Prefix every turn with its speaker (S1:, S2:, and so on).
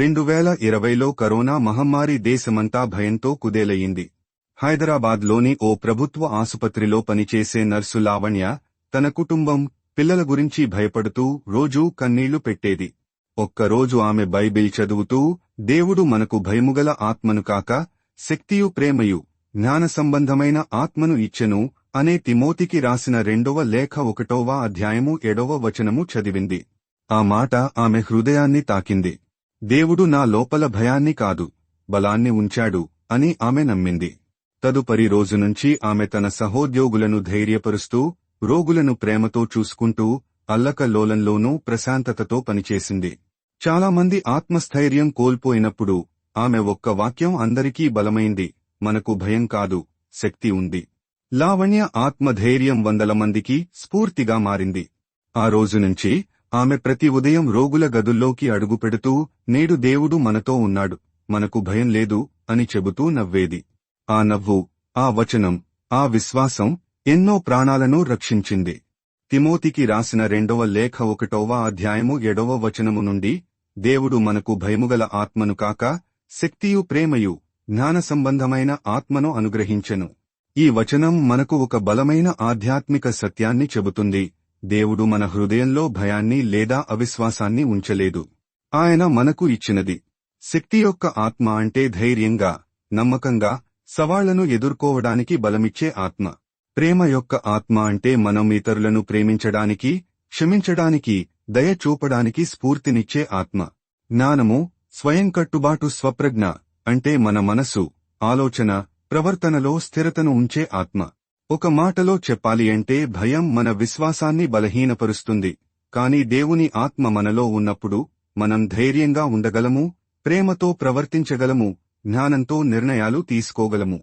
S1: రెండు వేల ఇరవైలో కరోనా మహమ్మారి దేశమంతా భయంతో కుదేలయింది హైదరాబాద్లోని ఓ ప్రభుత్వ ఆసుపత్రిలో పనిచేసే నర్సు లావణ్య తన కుటుంబం పిల్లల గురించి భయపడుతూ రోజూ కన్నీళ్ళు పెట్టేది. ఒక్కరోజు ఆమె బైబిల్ చదువుతూ దేవుడు మనకు భయముగల ఆత్మను కాక శక్తియు ప్రేమయు జ్ఞాన సంబంధమైన ఆత్మను ఇచ్చెను అనే తిమోతికి రాసిన రెండవ లేఖ ఒకటోవ అధ్యాయము ఏడవ వచనము చదివింది. ఆ మాట ఆమె హృదయాన్ని తాకింది. దేవుడు నా లోపల భయాన్ని కాదు బలాన్ని ఉంచాడు అని ఆమె నమ్మింది. తదుపరి రోజు నుంచి ఆమె తన సహోద్యోగులను ధైర్యపరుస్తూ రోగులను ప్రేమతో చూసుకుంటూ అల్లకల్లోలంలోనూ ప్రశాంతతతో పనిచేసింది. చాలామంది ఆత్మస్థైర్యం కోల్పోయినప్పుడు ఆమె ఒక్క వాక్యం అందరికీ బలమైంది మనకు భయం కాదు శక్తి ఉంది. లావణ్య ఆత్మధైర్యం వందల మందికి స్ఫూర్తిగా మారింది. ఆ రోజు నుంచి ఆమె ప్రతి ఉదయం రోగుల గదుల్లోకి అడుగుపెడుతూ నేడు దేవుడు మనతో ఉన్నాడు మనకు భయం లేదు అని చెబుతూ నవ్వేది. ఆ నవ్వు ఆ వచనం ఆ విశ్వాసం ఎన్నో ప్రాణాలను రక్షించింది. తిమోతికి రాసిన రెండవ లేఖ ఒకటవ అధ్యాయము ఏడవ వచనము నుండి దేవుడు మనకు భయముగల ఆత్మను కాక శక్తియు ప్రేమయు జ్ఞాన సంబంధమైన ఆత్మను అనుగ్రహించెను. ఈ వచనం మనకు ఒక బలమైన ఆధ్యాత్మిక సత్యాన్ని చెబుతుంది. దేవుడు మన హృదయంలో భయాన్ని లేదా అవిశ్వాసాన్ని ఉంచలేదు. ఆయన మనకు ఇచ్చినది. శక్తి యొక్క ఆత్మ అంటే ధైర్యంగా నమ్మకంగా సవాళ్ళను ఎదుర్కోవడానికి బలమిచ్చే ఆత్మ. ప్రేమ యొక్క ఆత్మ అంటే మనం ఇతరులను ప్రేమించడానికి క్షమించడానికి దయ చూపడానికి స్ఫూర్తినిచ్చే ఆత్మ. జ్ఞానము స్వయం కట్టుబాటు స్వప్రజ్ఞ అంటే మన మనసు ఆలోచన ప్రవర్తనలో స్థిరతను ఉంచే ఆత్మ. ఒక మాటలో చెప్పాలి అంటే భయం మన విశ్వాసాన్ని బలహీనపరుస్తుంది. కాని దేవుని ఆత్మ మనలో ఉన్నప్పుడు మనం ధైర్యంగా ఉండగలము ప్రేమతో ప్రవర్తించగలము జ్ఞానంతో నిర్ణయాలు తీసుకోగలము.